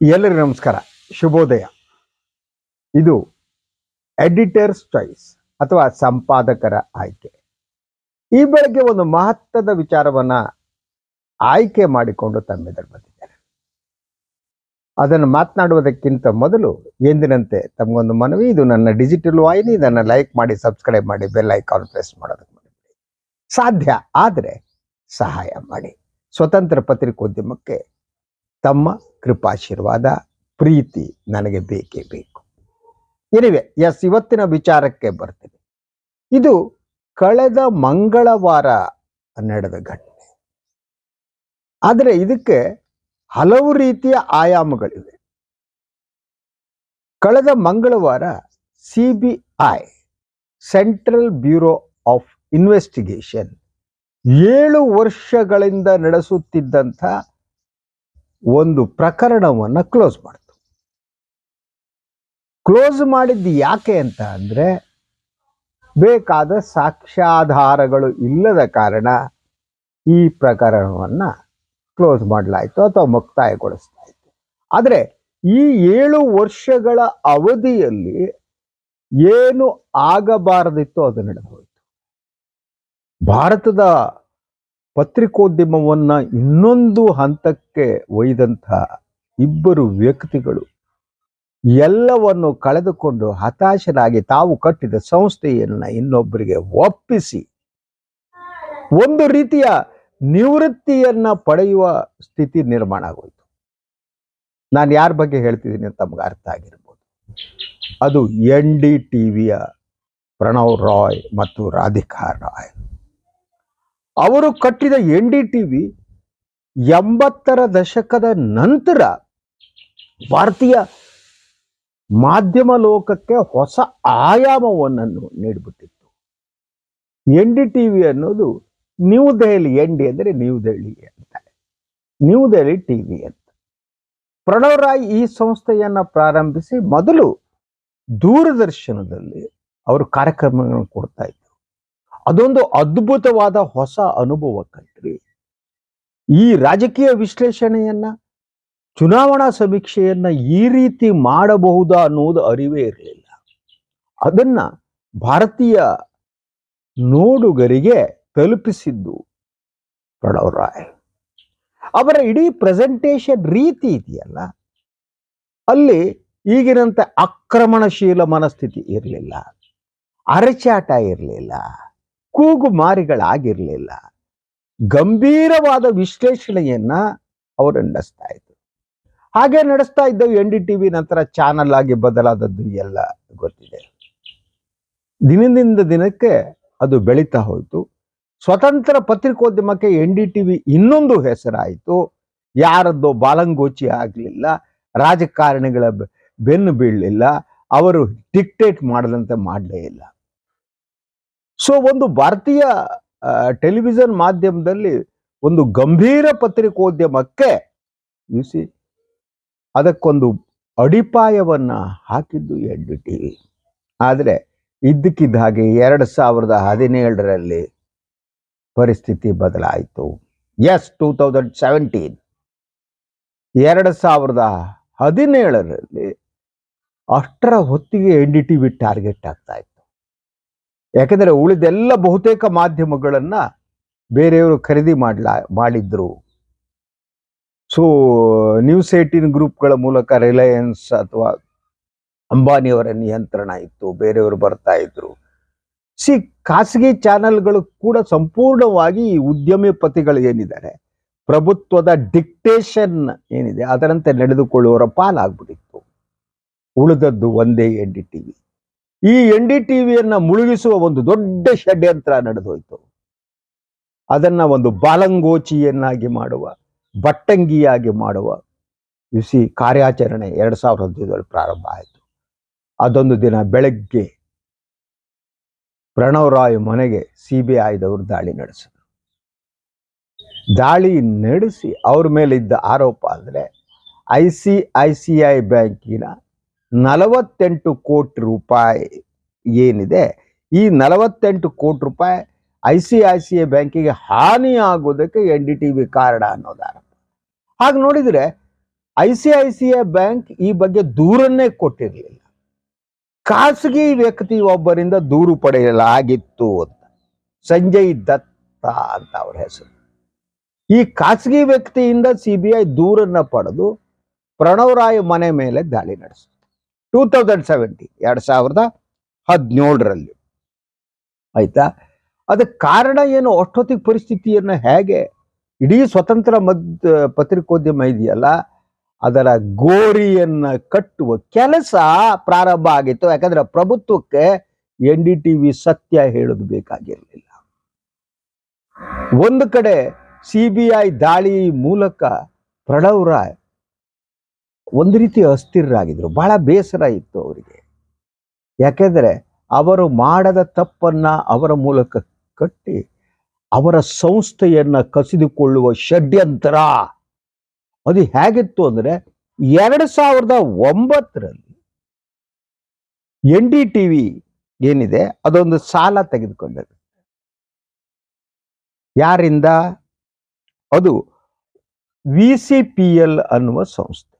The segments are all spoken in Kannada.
ಎಲ್ಲರಿಗೂ ನಮಸ್ಕಾರ. ಶುಭೋದಯ. ಇದು ಎಡಿಟರ್ಸ್ ಚಾಯ್ಸ್ ಅಥವಾ ಸಂಪಾದಕರ ಆಯ್ಕೆ. ಈ ಬೆಳಗ್ಗೆ ಒಂದು ಮಹತ್ವದ ವಿಚಾರವನ್ನ ಆಯ್ಕೆ ಮಾಡಿಕೊಂಡು ತಮ್ಮೆದುರು ಬಂದಿದ್ದೇನೆ. ಅದನ್ನು ಮಾತನಾಡುವುದಕ್ಕಿಂತ ಮೊದಲು ಎಂದಿನಂತೆ ತಮಗೊಂದು ಮನವಿ, ಇದು ನನ್ನ ಡಿಜಿಟಲ್ ವಾಹಿನಿ, ಇದನ್ನು ಲೈಕ್ ಮಾಡಿ, ಸಬ್ಸ್ಕ್ರೈಬ್ ಮಾಡಿ, ಬೆಲ್ ಐಕಾನ್ ಪ್ರೆಸ್ ಮಾಡೋದಕ್ಕೆ ಮಾಡಿ. ಸಾಧ್ಯ ಆದರೆ ಸಹಾಯ ಮಾಡಿ. ಸ್ವತಂತ್ರ ಪತ್ರಿಕೋದ್ಯಮಕ್ಕೆ ತಮ್ಮ ಕೃಪಾಶೀರ್ವಾದ, ಪ್ರೀತಿ ನನಗೆ ಬೇಕೇ ಬೇಕು. ಎನಿವೆ, ಎಸ್, ಇವತ್ತಿನ ವಿಚಾರಕ್ಕೆ ಬರ್ತೀನಿ. ಇದು ಕಳೆದ ಮಂಗಳವಾರ ನಡೆದ ಘಟನೆ. ಆದರೆ ಇದಕ್ಕೆ ಹಲವು ರೀತಿಯ ಆಯಾಮಗಳಿವೆ. ಕಳೆದ ಮಂಗಳವಾರ C B I, Central Bureau of Investigation, ಏಳು ವರ್ಷಗಳಿಂದ ನಡೆಸುತ್ತಿದ್ದಂಥ ಒಂದು ಪ್ರಕರಣವನ್ನು ಕ್ಲೋಸ್ ಮಾಡ್ತು. ಕ್ಲೋಸ್ ಮಾಡಿದ್ದು ಯಾಕೆ ಅಂತ ಅಂದರೆ, ಬೇಕಾದ ಸಾಕ್ಷ್ಯಾಧಾರಗಳು ಇಲ್ಲದ ಕಾರಣ ಈ ಪ್ರಕರಣವನ್ನು ಕ್ಲೋಸ್ ಮಾಡಲಾಯಿತು ಅಥವಾ ಮುಕ್ತಾಯಗೊಳಿಸಲಾಯಿತು. ಆದರೆ ಈ ಏಳು ವರ್ಷಗಳ ಅವಧಿಯಲ್ಲಿ ಏನು ಆಗಬಾರದಿತ್ತು ಅದು ನಡೆದು ಹೋಯಿತು. ಭಾರತದ ಪತ್ರಿಕೋದ್ಯಮವನ್ನ ಇನ್ನೊಂದು ಹಂತಕ್ಕೆ ಒಯ್ದಂಥ ಇಬ್ಬರು ವ್ಯಕ್ತಿಗಳು ಎಲ್ಲವನ್ನು ಕಳೆದುಕೊಂಡು ಹತಾಶರಾಗಿ ತಾವು ಕಟ್ಟಿದ ಸಂಸ್ಥೆಯನ್ನು ಇನ್ನೊಬ್ಬರಿಗೆ ಒಪ್ಪಿಸಿ ಒಂದು ರೀತಿಯ ನಿವೃತ್ತಿಯನ್ನ ಪಡೆಯುವ ಸ್ಥಿತಿ ನಿರ್ಮಾಣ ಆಗೋಯ್ತು. ನಾನು ಯಾರ ಬಗ್ಗೆ ಹೇಳ್ತಿದ್ದೀನಿ ಅಂತ ತಮ್ಗೆ ಅರ್ಥ ಆಗಿರ್ಬೋದು. ಅದು ಎನ್ ಡಿ ಟಿವಿಯ ಪ್ರಣವ್ ರಾಯ್ ಮತ್ತು ರಾಧಿಕಾ ರಾಯ್. ಅವರು ಕಟ್ಟಿದ ಎನ್ ಡಿ ಟಿವಿ ಎಂಬತ್ತರ ದಶಕದ ನಂತರ ಭಾರತೀಯ ಮಾಧ್ಯಮ ಲೋಕಕ್ಕೆ ಹೊಸ ಆಯಾಮವನ್ನು ನೀಡಿಬಿಟ್ಟಿತ್ತು. ಎನ್ ಡಿ ಟಿವಿ ಅನ್ನೋದು ನ್ಯೂ ದೆಹಲಿ ಎನ್ ಡಿ ಅಂದರೆ ನ್ಯೂ ದೆಹಲಿ ಅಂತ. ನ್ಯೂ ದೆಹಲಿ ಟಿವಿ ಅಂತ. ಪ್ರಣವ್ ರಾಯ್ ಈ ಸಂಸ್ಥೆಯನ್ನ ಪ್ರಾರಂಭಿಸಿ ಮೊದಲು ದೂರದರ್ಶನದಲ್ಲಿ ಅವರು ಕಾರ್ಯಕ್ರಮಗಳನ್ನು ಕೊಡ್ತಾ ಅದೊಂದು ಅದ್ಭುತವಾದ ಹೊಸ ಅನುಭವ ಕಲ್ತ್ರಿ ಈ ರಾಜಕೀಯ ವಿಶ್ಲೇಷಣೆಯನ್ನ, ಚುನಾವಣಾ ಸಮೀಕ್ಷೆಯನ್ನ ಈ ರೀತಿ ಮಾಡಬಹುದಾ ಅನ್ನುವುದು ಅರಿವೇ ಇರಲಿಲ್ಲ. ಅದನ್ನ ಭಾರತೀಯ ನೋಡುಗರಿಗೆ ತಲುಪಿಸಿದ್ದು ಪ್ರಣವ್ ರಾಯ್. ಅವರ ಇಡೀ ಪ್ರೆಸೆಂಟೇಷನ್ ರೀತಿ ಇದೆಯಲ್ಲ, ಅಲ್ಲಿ ಈಗಿನಂತೆ ಆಕ್ರಮಣಶೀಲ ಮನಸ್ಥಿತಿ ಇರಲಿಲ್ಲ, ಅರಚಾಟ ಇರಲಿಲ್ಲ. ಕೂಗು ಮಾರಿಗಳಾಗಿರಲಿಲ್ಲ ಗಂಭೀರವಾದ ವಿಶ್ಲೇಷಣೆಯನ್ನ ಅವರು ನಡೆಸ್ತಾ ಇದ್ರು. ಹಾಗೆ ನಡೆಸ್ತಾ ಇದ್ದವು ಎನ್ ಡಿ ಟಿವಿ ನಂತರ ಚಾನಲ್ ಆಗಿ ಬದಲಾದದ್ದು ಎಲ್ಲ ಗೊತ್ತಿದೆ. ದಿನದಿಂದ ದಿನಕ್ಕೆ ಅದು ಬೆಳೀತಾ ಹೋಯಿತು. ಸ್ವತಂತ್ರ ಪತ್ರಿಕೋದ್ಯಮಕ್ಕೆ ಎನ್ ಡಿ ಟಿವಿ ಇನ್ನೊಂದು ಹೆಸರಾಯಿತು. ಯಾರದ್ದೋ ಬಾಲಂಗೋಚಿ ಆಗಲಿಲ್ಲ, ರಾಜಕಾರಣಿಗಳ ಬೆನ್ನು ಬೀಳಲಿಲ್ಲ, ಅವರು ಡಿಕ್ಟೇಟ್ ಮಾಡದಂತೆ ಮಾಡಲೇ ಇಲ್ಲ. ಸೊ ಒಂದು ಭಾರತೀಯ ಟೆಲಿವಿಷನ್ ಮಾಧ್ಯಮದಲ್ಲಿ ಒಂದು ಗಂಭೀರ ಪತ್ರಿಕೋದ್ಯಮಕ್ಕೆ ಸಿ ಅದಕ್ಕೊಂದು ಅಡಿಪಾಯವನ್ನ ಹಾಕಿದ್ದು ಎಡ್ ಟಿ ವಿ ಆದರೆ, ಇದ್ದಕ್ಕಿದ್ದ ಹಾಗೆ ಎರಡು ಸಾವಿರದ ಹದಿನೇಳರಲ್ಲಿ ಪರಿಸ್ಥಿತಿ ಬದಲಾಯಿತು. ಎಸ್ ಟೂ ತೌಸಂಡ್ ಸೆವೆಂಟೀನ್ ಎರಡು ಸಾವಿರದ ಹದಿನೇಳರಲ್ಲಿ ಅಷ್ಟರ ಹೊತ್ತಿಗೆ N D T V target ಆಗ್ತಾ ಇತ್ತು. ಯಾಕಂದ್ರೆ ಉಳಿದೆಲ್ಲ ಬಹುತೇಕ ಮಾಧ್ಯಮಗಳನ್ನು ಬೇರೆಯವರು ಖರೀದಿ ಮಾಡ್ಲಾ, ಮಾಡಿದ್ರು. ಸೊ ನ್ಯೂಸ್ ಏಟೀನ್ ಗ್ರೂಪ್ಗಳ ಮೂಲಕ ರಿಲಯನ್ಸ್ ಅಥವಾ ಅಂಬಾನಿಯವರ ನಿಯಂತ್ರಣ ಇತ್ತು, ಬೇರೆಯವರು ಬರ್ತಾ ಇದ್ರು. ಸಿ ಖಾಸಗಿ ಚಾನೆಲ್ಗಳು ಕೂಡ ಸಂಪೂರ್ಣವಾಗಿ ಈ ಉದ್ಯಮಿಪತಿಗಳು ಏನಿದ್ದಾರೆ, ಪ್ರಭುತ್ವದ ಡಿಕ್ಟೇಷನ್ ಏನಿದೆ ಅದರಂತೆ ನಡೆದುಕೊಳ್ಳುವವರ ಪಾಲಾಗ್ಬಿಟ್ಟಿತ್ತು. ಉಳಿದದ್ದು ಒಂದೇ ಎನ್ ಡಿ ಟಿವಿ ಈ ಎನ್ ಡಿ ಟಿವಿಯನ್ನ ಮುಳುಗಿಸುವ ಒಂದು ದೊಡ್ಡ ಷಡ್ಯಂತ್ರ ನಡೆದೋಯ್ತು. ಅದನ್ನ ಒಂದು ಬಾಲಂಗೋಚಿಯನ್ನಾಗಿ ಮಾಡುವ, ಬಟ್ಟಂಗಿಯಾಗಿ ಮಾಡುವ ಯುಸಿ ಕಾರ್ಯಾಚರಣೆ ಎರಡು ಸಾವಿರದ ಹದಿನೈದರಲ್ಲಿ ಪ್ರಾರಂಭ ಆಯಿತು. ಅದೊಂದು ದಿನ ಬೆಳಗ್ಗೆ ಪ್ರಣವ್ ರಾಯ್ ಮನೆಗೆ ಸಿ ಬಿ ಐದವರು ದಾಳಿ ನಡೆಸಿದ್ರು. ದಾಳಿ ನಡೆಸಿ ಅವ್ರ ಮೇಲೆ ಇದ್ದ ಆರೋಪ ಅಂದ್ರೆ I C I C I ಬ್ಯಾಂಕಿನ ನಲವತ್ತೆಂಟು ಕೋಟಿ ರೂಪಾಯಿ ಏನಿದೆ, ಈ ನಲವತ್ತೆಂಟು ಕೋಟಿ ರೂಪಾಯಿ I C I C I ಬ್ಯಾಂಕಿಗೆ ಹಾನಿ ಆಗೋದಕ್ಕೆ ಎನ್ ಡಿ ಟಿ ವಿ ಕಾರಣ ಅನ್ನೋದಾರ ಹಾಗೆ ನೋಡಿದರೆ I C I C I bank ಈ ಬಗ್ಗೆ ದೂರನ್ನೇ ಕೊಟ್ಟಿರಲಿಲ್ಲ. ಖಾಸಗಿ ವ್ಯಕ್ತಿ ಒಬ್ಬರಿಂದ ದೂರು ಪಡೆಯಲಾಗಿತ್ತು ಅಂತ. ಸಂಜಯ್ ದತ್ತ ಅಂತ ಅವ್ರ ಹೆಸರು. ಈ ಖಾಸಗಿ ವ್ಯಕ್ತಿಯಿಂದ ಸಿ ಬಿ ಐ ದೂರನ್ನ ಪಡೆದು ಪ್ರಣವ್ ರಾಯ್ ಮನೆ ಮೇಲೆ ದಾಳಿ ನಡೆಸಿತು. ಟೂ ತೌಸಂಡ್ ಸೆವೆಂಟಿ ಎರಡು ಸಾವಿರದ ಹದಿನೇಳರಲ್ಲಿ ಆಯ್ತಾ? ಅದಕ್ಕೆ ಕಾರಣ ಏನು? ಅಷ್ಟೊತ್ತಿಗೆ ಪರಿಸ್ಥಿತಿಯನ್ನು ಹೇಗೆ? ಇಡೀ ಸ್ವತಂತ್ರ ಮದ್, ಪತ್ರಿಕೋದ್ಯಮ ಇದೆಯಲ್ಲ, ಅದರ ಗೋರಿಯನ್ನ ಕಟ್ಟುವ ಕೆಲಸ ಪ್ರಾರಂಭ ಆಗಿತ್ತು. ಯಾಕಂದ್ರೆ ಪ್ರಭುತ್ವಕ್ಕೆ ಎನ್ ಡಿ ಟಿ ವಿ ಸತ್ಯ ಹೇಳೋದು ಬೇಕಾಗಿರಲಿಲ್ಲ. ಒಂದು ಕಡೆ ಸಿ ಬಿ ಐ ದಾಳಿ ಮೂಲಕ ಪ್ರಣವ್ ರಾಯ್ ಒಂದು ರೀತಿ ಅಸ್ಥಿರರಾಗಿದ್ರು. ಬಹಳ ಬೇಸರ ಇತ್ತು ಅವರಿಗೆ. ಯಾಕೆಂದರೆ ಅವರು ಮಾಡದ ತಪ್ಪನ್ನ ಅವರ ಮೂಲಕ ಕಟ್ಟಿ ಅವರ ಸಂಸ್ಥೆಯನ್ನ ಕಸಿದುಕೊಳ್ಳುವ ಷಡ್ಯಂತರ. ಅದು ಹೇಗಿತ್ತು ಅಂದರೆ ಎರಡು ಸಾವಿರದ ಒಂಬತ್ತರಲ್ಲಿ ಎನ್ ಡಿ ಟಿವಿ ಏನಿದೆ ಅದೊಂದು ಸಾಲ ತೆಗೆದುಕೊಂಡರು ಯಾರಿಂದ? ಅದು ವಿ ಸಿ ಪಿ ಎಲ್ ಅನ್ನುವ ಸಂಸ್ಥೆ.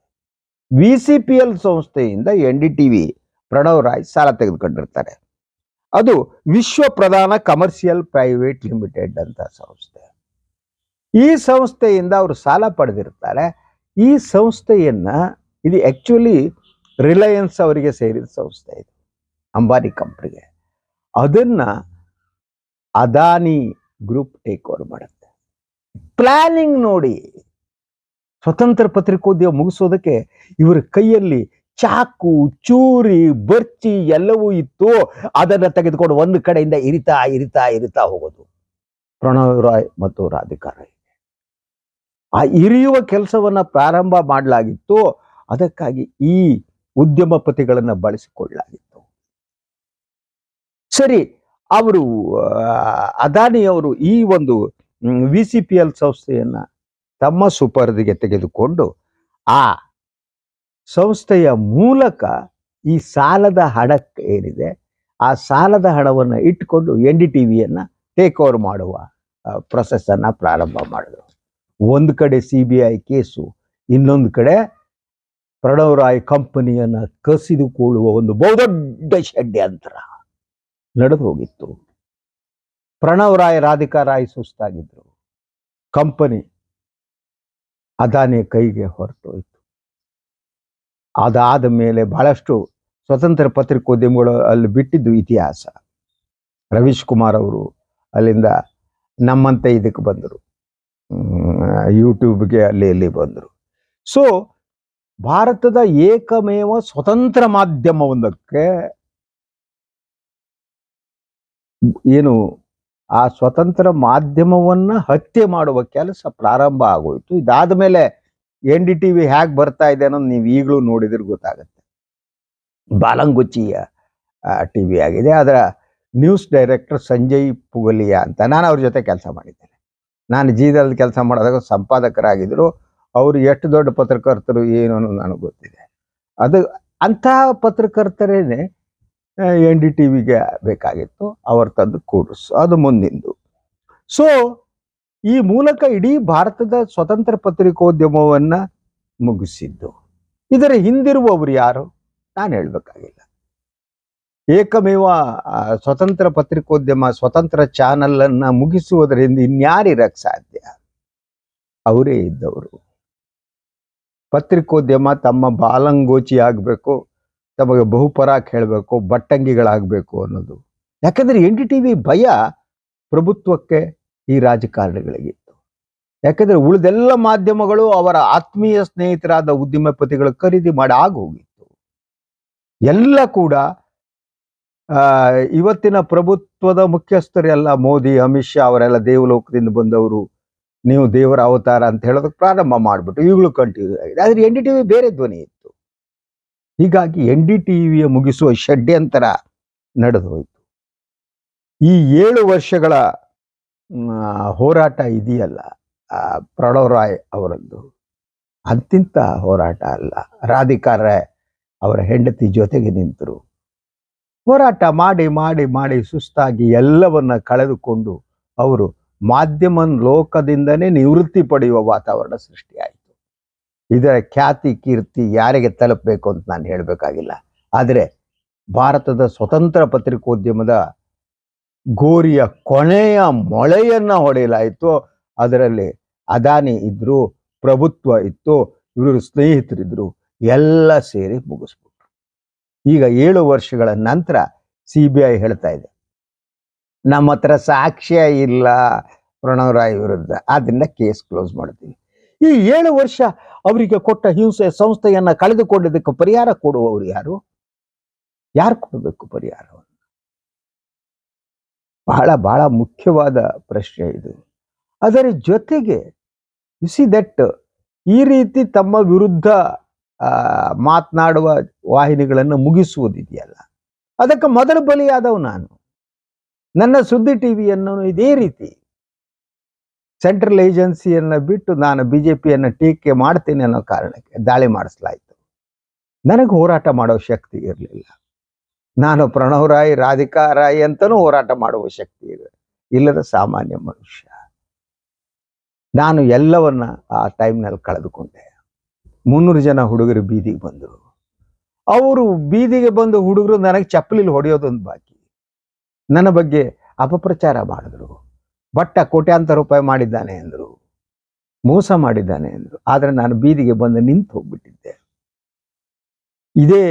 ವಿ ಸಿ ಪಿ ಎಲ್ ಸಂಸ್ಥೆಯಿಂದ N D TV Pranav Roy ಸಾಲ ತೆಗೆದುಕೊಂಡಿರ್ತಾರೆ. ಅದು ವಿಶ್ವ ಪ್ರಧಾನ ಕಮರ್ಷಿಯಲ್ ಪ್ರೈವೇಟ್ ಲಿಮಿಟೆಡ್ ಅಂತ ಸಂಸ್ಥೆ. ಈ ಸಂಸ್ಥೆಯಿಂದ ಅವರು ಸಾಲ ಪಡೆದಿರ್ತಾರೆ. ಈ ಸಂಸ್ಥೆಯನ್ನ ಇದು ಆಕ್ಚುಲಿ ರಿಲಯನ್ಸ್ ಅವರಿಗೆ ಸೇರಿದ ಸಂಸ್ಥೆ ಇದು, ಅಂಬಾನಿ ಕಂಪ್ನಿಗೆ. ಅದನ್ನ ಅದಾನಿ ಗ್ರೂಪ್ ಟೇಕ್ ಓವರ್ ಮಾಡುತ್ತೆ. ಪ್ಲಾನಿಂಗ್ ನೋಡಿ ಸ್ವತಂತ್ರ ಪತ್ರಿಕೋದ್ಯಮ ಮುಗಿಸೋದಕ್ಕೆ ಇವರ ಕೈಯಲ್ಲಿ ಚಾಕು, ಚೂರಿ, ಬರ್ಚಿ ಎಲ್ಲವೂ ಇತ್ತು. ಅದನ್ನ ತೆಗೆದುಕೊಂಡು ಒಂದು ಕಡೆಯಿಂದ ಇರಿತಾ ಇರಿತಾ ಇರಿತಾ ಹೋಗೋದು. ಪ್ರಣವ್ ರಾಯ್ ಮತ್ತು ರಾಧಿಕಾ ರಾಯ್. ಆ ಇರಿಯುವ ಕೆಲಸವನ್ನ ಪ್ರಾರಂಭ ಮಾಡಲಾಗಿತ್ತು. ಅದಕ್ಕಾಗಿ ಈ ಉದ್ಯಮಪತಿಗಳನ್ನು ಬಳಸಿಕೊಳ್ಳಲಾಗಿತ್ತು. ಸರಿ, ಅವರು ಅದಾನಿ ಅವರು ಈ ಒಂದು ವಿ ಸಿ ಪಿ ಎಲ್ ಸಂಸ್ಥೆಯನ್ನ ತಮ್ಮ ಸುಪರ್ದಿಗೆ ತೆಗೆದುಕೊಂಡು ಆ ಸಂಸ್ಥೆಯ ಮೂಲಕ ಈ ಸಾಲದ ಹಣಕ್ಕೆ ಏನಿದೆ, ಆ ಸಾಲದ ಹಣವನ್ನು ಇಟ್ಟುಕೊಂಡು ಎನ್ ಡಿ ಟಿ ವಿಯನ್ನು ಟೇಕ್ ಓವರ್ ಮಾಡುವ ಪ್ರೊಸೆಸನ್ನು ಪ್ರಾರಂಭ ಮಾಡಿದರು. ಒಂದು ಕಡೆ ಸಿ ಬಿ ಐ ಕೇಸು, ಇನ್ನೊಂದು ಕಡೆ ಪ್ರಣವ್ ರಾಯ್ ಕಂಪನಿಯನ್ನ ಕಸಿದುಕೊಳ್ಳುವ ಒಂದು ಬಹುದೊಡ್ಡ ಷಡ್ಯಂತರ ನಡೆದು ಹೋಗಿತ್ತು. ಪ್ರಣವ್ ರಾಯ್ ರಾಧಿಕಾ ರಾಯ್ ಸುಸ್ತಾಗಿದ್ರು. ಕಂಪನಿ ಅದಾನಿ ಕೈಗೆ ಹೊರಟೋಯ್ತು. ಅದಾದ ಮೇಲೆ ಬಹಳಷ್ಟು ಸ್ವತಂತ್ರ ಪತ್ರಿಕೋದ್ಯಮಗಳು ಅಲ್ಲಿ ಬಿಟ್ಟಿದ್ದು ಇತಿಹಾಸ. ರವೀಶ್ ಕುಮಾರ್ ಅವರು ಅಲ್ಲಿಂದ ನಮ್ಮಂತೆ ಇದಕ್ಕೆ ಬಂದರು. ಯೂಟ್ಯೂಬ್ಗೆ ಅಲ್ಲಿ ಅಲ್ಲಿ ಬಂದರು. ಸೊ ಭಾರತದ ಏಕಮೇವ ಸ್ವತಂತ್ರ ಮಾಧ್ಯಮವೊಂದಕ್ಕೆ ಏನು ಆ ಸ್ವತಂತ್ರ ಮಾಧ್ಯಮವನ್ನ ಹತ್ಯೆ ಮಾಡುವ ಕೆಲಸ ಪ್ರಾರಂಭ ಆಗೋಯ್ತು. ಇದಾದ ಮೇಲೆ ಎನ್ ಡಿ ಟಿ ವಿ ಹೇಗೆ ಬರ್ತಾ ಇದೆ ಅನ್ನೋದು ನೀವು ಈಗಲೂ ನೋಡಿದ್ರೆ ಗೊತ್ತಾಗುತ್ತೆ. ಬಾಲಂಗುಚ್ಚಿಯ ಟಿ ವಿ ಆಗಿದೆ. ಅದರ ನ್ಯೂಸ್ ಡೈರೆಕ್ಟರ್ ಸಂಜಯ್ ಪುಗಲಿಯಾ ಅಂತ ನಾನು ಅವ್ರ ಜೊತೆ ಕೆಲಸ ಮಾಡಿದ್ದೇನೆ. ನಾನು ಜೀದಲ್ಲಿ ಕೆಲಸ ಮಾಡಿದಾಗ ಸಂಪಾದಕರಾಗಿದ್ದರು ಅವರು ಎಷ್ಟು ದೊಡ್ಡ ಪತ್ರಕರ್ತರು ಏನು ಅನ್ನೋದು ನನಗೆ ಗೊತ್ತಿದೆ. ಅದು ಅಂತಹ ಪತ್ರಕರ್ತರೇನೆ ಎನ್ ಡಿ ಟಿ ವಿಗೆ ಬೇಕಾಗಿತ್ತು, ಅವರು ತಂದು ಕೂಡಿಸು, ಅದು ಮುಂದಿಂದು. ಸೊ ಈ ಮೂಲಕ ಇಡೀ ಭಾರತದ ಸ್ವತಂತ್ರ ಪತ್ರಿಕೋದ್ಯಮವನ್ನ ಮುಗಿಸಿದ್ದು. ಇದರ ಹಿಂದಿರುವವರು ಯಾರು? ನಾನು ಹೇಳಬೇಕಾಗಿಲ್ಲ. ಏಕಮೇವ ಸ್ವತಂತ್ರ ಪತ್ರಿಕೋದ್ಯಮ, ಸ್ವತಂತ್ರ ಚಾನಲ್ ಅನ್ನ ಮುಗಿಸುವುದರಿಂದ ಇನ್ಯಾರಿರಕ್ ಸಾಧ್ಯ? ಅವರೇ ಇದ್ದವರು. ಪತ್ರಿಕೋದ್ಯಮ ತಮ್ಮ ಬಾಲಂಗೋಚಿ ಆಗಬೇಕು. ತಮಗೆ ಬಹುಪರಾಕ್ ಹೇಳಬೇಕು ಬಟ್ಟಂಗಿಗಳಾಗಬೇಕು ಅನ್ನೋದು. ಯಾಕಂದ್ರೆ ಎನ್ ಡಿ ಟಿ ಭಯ ಪ್ರಭುತ್ವಕ್ಕೆ ಈ ರಾಜಕಾರಣಿಗಳಿಗಿತ್ತು. ಯಾಕಂದ್ರೆ ಉಳಿದೆಲ್ಲ ಮಾಧ್ಯಮಗಳು ಅವರ ಆತ್ಮೀಯ ಸ್ನೇಹಿತರಾದ ಉದ್ಯಮಪತಿಗಳು ಖರೀದಿ ಮಾಡಿ ಆಗೋಗಿತ್ತು. ಎಲ್ಲ ಕೂಡ ಇವತ್ತಿನ ಪ್ರಭುತ್ವದ ಮುಖ್ಯಸ್ಥರೆಲ್ಲ ಮೋದಿ, ಅಮಿತ್ ಶಾ ಅವರೆಲ್ಲ ದೇವಲೋಕದಿಂದ ಬಂದವರು, ನೀವು ದೇವರ ಅವತಾರ ಅಂತ ಹೇಳೋದಕ್ಕೆ ಪ್ರಾರಂಭ ಮಾಡಿಬಿಟ್ಟು ಈಗಲೂ ಕಂಟಿನ್ಯೂ ಆಗಿದೆ. ಆದರೆ ಎನ್ ಡಿ ಟಿ ವಿ ಬೇರೆ ಧ್ವನಿ ಇತ್ತು. ಹೀಗಾಗಿ ಎನ್ ಡಿ ಟಿ ವಿಯ ಮುಗಿಸುವ ಷಡ್ಯಂತರ ನಡೆದು ಹೋಯಿತು ಈ ಏಳು ವರ್ಷಗಳ ಹೋರಾಟ ಇದೆಯಲ್ಲ ಪ್ರಣವ್ ರಾಯ್ ಅವರದ್ದು. ಅಂತಿಂತ ಹೋರಾಟ ಅಲ್ಲ. ರಾಧಿಕಾ ರಾಯ್ ಅವರ ಹೆಂಡತಿ ಜೊತೆಗೆ ನಿಂತರು. ಹೋರಾಟ ಮಾಡಿ ಮಾಡಿ ಮಾಡಿ ಸುಸ್ತಾಗಿ ಎಲ್ಲವನ್ನ ಕಳೆದುಕೊಂಡು ಅವರು ಮಾಧ್ಯಮ ಲೋಕದಿಂದನೇ ನಿವೃತ್ತಿ ಪಡೆಯುವ ವಾತಾವರಣ ಸೃಷ್ಟಿಯಾಯಿತು. ಇದರ ಖ್ಯಾತಿ, ಕೀರ್ತಿ ಯಾರಿಗೆ ತಲುಪಬೇಕು ಅಂತ ನಾನು ಹೇಳಬೇಕಾಗಿಲ್ಲ. ಆದರೆ ಭಾರತದ ಸ್ವತಂತ್ರ ಪತ್ರಿಕೋದ್ಯಮದ ಗೋರಿಯ ಕೊನೆಯ ಮೊಳೆಯನ್ನು ಹೊಡೆಯಲಾಯಿತು. ಅದರಲ್ಲಿ ಅದಾನಿ ಇದ್ರು, ಪ್ರಭುತ್ವ ಇತ್ತು ಇವರು ಸ್ನೇಹಿತರಿದ್ರು, ಎಲ್ಲ ಸೇರಿ ಮುಗಿಸ್ಬಿಟ್ರು. ಈಗ ಏಳು ವರ್ಷಗಳ ನಂತರ ಸಿ ಬಿ ಐ ಹೇಳ್ತಾ ಇದೆ ನಮ್ಮ ಹತ್ರ ಸಾಕ್ಷ್ಯ ಇಲ್ಲ ಪ್ರಣವ್ ರಾಯ್ ವಿರುದ್ಧ. ಆದ್ರಿಂದ ಕೇಸ್ ಕ್ಲೋಸ್ ಮಾಡ್ತೀವಿ. ಈ ಏಳು ವರ್ಷ ಅವರಿಗೆ ಕೊಟ್ಟ ಹಿಂಸೆ ಸಂಸ್ಥೆಯನ್ನ ಕಳೆದುಕೊಂಡಿದ್ದಕ್ಕೆ ಪರಿಹಾರ ಕೊಡುವವರು ಯಾರು? ಯಾರು ಕೊಡಬೇಕು ಪರಿಹಾರವನ್ನು? ಬಹಳ ಬಹಳ ಮುಖ್ಯವಾದ ಪ್ರಶ್ನೆ ಇದು. ಅದರ ಜೊತೆಗೆ ಸಿ ದಟ್ ಈ ರೀತಿ ತಮ್ಮ ವಿರುದ್ಧ ಮಾತನಾಡುವ ವಾಹಿನಿಗಳನ್ನು ಮುಗಿಸುವುದಿದೆಯಲ್ಲ. ಅದಕ್ಕೆ ಮೊದಲು ಬಲಿಯಾದವು ನಾನು. ನನ್ನ ಸುದ್ದಿ ಟಿವಿಯನ್ನು ಇದೇ ರೀತಿ ಸೆಂಟ್ರಲ್ ಏಜೆನ್ಸಿಯನ್ನ ಬಿಟ್ಟು ನಾನು ಬಿ ಜೆ ಪಿಯನ್ನು ಟೀಕೆ ಮಾಡ್ತೇನೆ ಅನ್ನೋ ಕಾರಣಕ್ಕೆ ದಾಳಿ ಮಾಡಿಸ್ಲಾಯಿತು. ನನಗೆ ಹೋರಾಟ ಮಾಡೋ ಶಕ್ತಿ ಇರಲಿಲ್ಲ. ನಾನು ಪ್ರಣವ್ ರಾಯ್, ರಾಧಿಕಾ ರಾಯ್ ಅಂತಲೂ ಹೋರಾಟ ಮಾಡುವ ಶಕ್ತಿ ಇದೆ. ಇಲ್ಲದ ಸಾಮಾನ್ಯ ಮನುಷ್ಯ. ನಾನು ಎಲ್ಲವನ್ನ ಆ ಟೈಮ್ನಲ್ಲಿ ಕಳೆದುಕೊಂಡೆ. ಮುನ್ನೂರು ಜನ ಹುಡುಗರು ಬೀದಿಗೆ ಬಂದರು. ಅವರು ಬೀದಿಗೆ ಬಂದು ಹುಡುಗರು ನನಗೆ ಚಪ್ಪಲಿಲಿ ಹೊಡೆಯೋದೊಂದು ಬಾಕಿ. ನನ್ನ ಬಗ್ಗೆ ಅಪಪ್ರಚಾರ ಮಾಡಿದ್ರು. ಬಟ್ಟ ಕೋಟ್ಯಾಂತರ ರೂಪಾಯಿ ಮಾಡಿದ್ದಾನೆ ಎಂದರು, ಮೋಸ ಮಾಡಿದ್ದಾನೆ ಎಂದರು, ಆದರೆ ನಾನು ಬೀದಿಗೆ ಬಂದು ನಿಂತು ಹೋಗ್ಬಿಟ್ಟಿದ್ದೆ. ಇದೇ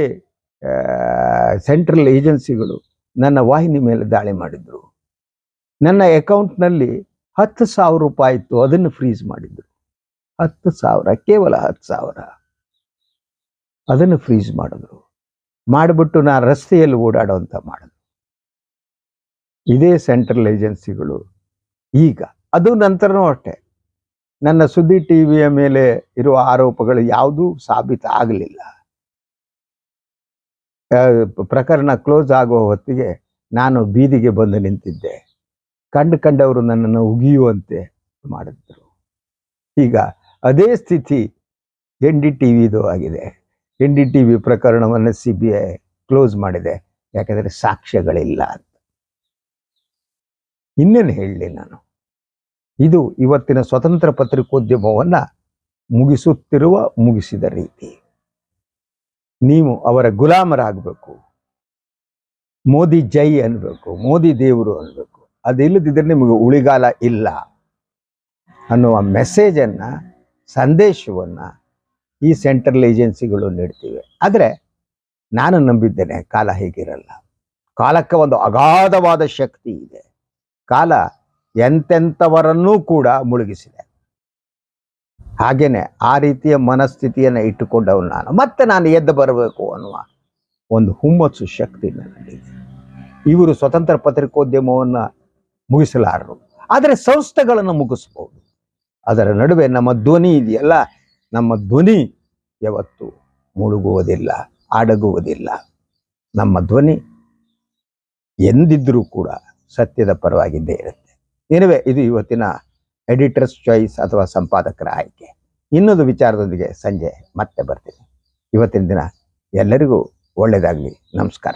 ಸೆಂಟ್ರಲ್ ಏಜೆನ್ಸಿಗಳು ನನ್ನ ವಾಹಿನಿ ಮೇಲೆ ದಾಳಿ ಮಾಡಿದ್ರು. ನನ್ನ ಅಕೌಂಟ್ನಲ್ಲಿ ಹತ್ತು ಸಾವಿರ ರೂಪಾಯಿ ಇತ್ತು, ಅದನ್ನು ಫ್ರೀಸ್ ಮಾಡಿದ್ರು. ಹತ್ತು ಸಾವಿರ, ಕೇವಲ ಹತ್ತು ಸಾವಿರ. ಅದನ್ನು ಫ್ರೀಸ್ ಮಾಡಿದ್ರು. ಮಾಡಿಬಿಟ್ಟು ನಾನು ರಸ್ತೆಯಲ್ಲಿ ಓಡಾಡುವಂತ ಮಾಡಿದ್ರು. ಇದೇ ಸೆಂಟ್ರಲ್ ಏಜೆನ್ಸಿಗಳು ಈಗ ಅದು ನಂತರನೂ ಅಷ್ಟೆ. ನನ್ನ ಸುದ್ದಿ ಟಿವಿಯ ಮೇಲೆ ಇರುವ ಆರೋಪಗಳು ಯಾವುದೂ ಸಾಬೀತ ಆಗಲಿಲ್ಲ. ಪ್ರಕರಣ ಕ್ಲೋಸ್ ಆಗುವ ಹೊತ್ತಿಗೆ ನಾನು ಬೀದಿಗೆ ಬಂದು ನಿಂತಿದ್ದೆ. ಕಂಡು ಕಂಡವರು ನನ್ನನ್ನು ಉಗಿಯುವಂತೆ ಮಾಡಿದ್ರು. ಈಗ ಅದೇ ಸ್ಥಿತಿ ಎನ್ ಡಿ ಟಿ ವಿದು ಆಗಿದೆ. ಎನ್ ಡಿ ಟಿ ವಿ ಪ್ರಕರಣವನ್ನು ಸಿ ಬಿ ಐ ಕ್ಲೋಸ್ ಮಾಡಿದೆ. ಯಾಕಂದರೆ ಸಾಕ್ಷ್ಯಗಳಿಲ್ಲ ಅಂತ. ಇನ್ನೇನು ಹೇಳಲಿ ನಾನು. ಇದು ಇವತ್ತಿನ ಸ್ವತಂತ್ರ ಪತ್ರಿಕೋದ್ಯಮವನ್ನ ಮುಗಿಸುತ್ತಿರುವ ಮುಗಿಸಿದ ರೀತಿ. ನೀವು ಅವರ ಗುಲಾಮರಾಗಬೇಕು. ಮೋದಿ ಜೈ ಅನ್ಬೇಕು, ಮೋದಿ ದೇವರು ಅನ್ಬೇಕು. ಅದಿಲ್ಲದಿದ್ರೆ ನಿಮಗೆ ಉಳಿಗಾಲ ಇಲ್ಲ. ಅನ್ನುವ ಮೆಸೇಜನ್ನು, ಸಂದೇಶವನ್ನ ಈ ಸೆಂಟ್ರಲ್ ಏಜೆನ್ಸಿಗಳು ನೀಡ್ತಿವೆ. ಆದರೆ ನಾನು ನಂಬಿದ್ದೇನೆ, ಕಾಲ ಹೀಗಿರಲ್ಲ. ಕಾಲಕ್ಕೆ ಒಂದು ಅಗಾಧವಾದ ಶಕ್ತಿ ಇದೆ. ಕಾಲ ಎಂತೆಂಥವರನ್ನೂ ಕೂಡ ಮುಳುಗಿಸಿದೆ. ಹಾಗೇನೆ ಆ ರೀತಿಯ ಮನಸ್ಥಿತಿಯನ್ನು ಇಟ್ಟುಕೊಂಡವನು ನಾನು. ಮತ್ತೆ ನಾನು ಎದ್ದು ಬರಬೇಕು ಅನ್ನುವ ಒಂದು ಹುಮ್ಮಸ್ಸು ಶಕ್ತಿ ನನ್ನಲ್ಲಿದೆ ಇವರು ಸ್ವತಂತ್ರ ಪತ್ರಿಕೋದ್ಯಮವನ್ನು ಮುಗಿಸಲಾರರು. ಆದರೆ ಸಂಸ್ಥೆಗಳನ್ನು ಮುಗಿಸ್ಬೋದು. ಅದರ ನಡುವೆ ನಮ್ಮ ಧ್ವನಿ ಇದೆಯಲ್ಲ, ನಮ್ಮ ಧ್ವನಿ ಯಾವತ್ತು ಮುಳುಗುವುದಿಲ್ಲ, ಅಡಗುವುದಿಲ್ಲ. ನಮ್ಮ ಧ್ವನಿ ಎಂದಿದ್ರೂ ಕೂಡ ಸತ್ಯದ ಪರವಾಗಿದ್ದೇ ಇರುತ್ತೆ. ಏನುವೆ, ಇದು ಇವತ್ತಿನ ಎಡಿಟರ್ಸ್ ಚಾಯ್ಸ್ ಅಥವಾ ಸಂಪಾದಕರ ಆಯ್ಕೆ. ಇನ್ನೊಂದು ವಿಚಾರದೊಂದಿಗೆ ಸಂಜೆ ಮತ್ತೆ ಬರ್ತೀನಿ. ಇವತ್ತಿನ ದಿನ ಎಲ್ಲರಿಗೂ ಒಳ್ಳೆಯದಾಗಲಿ ನಮಸ್ಕಾರ.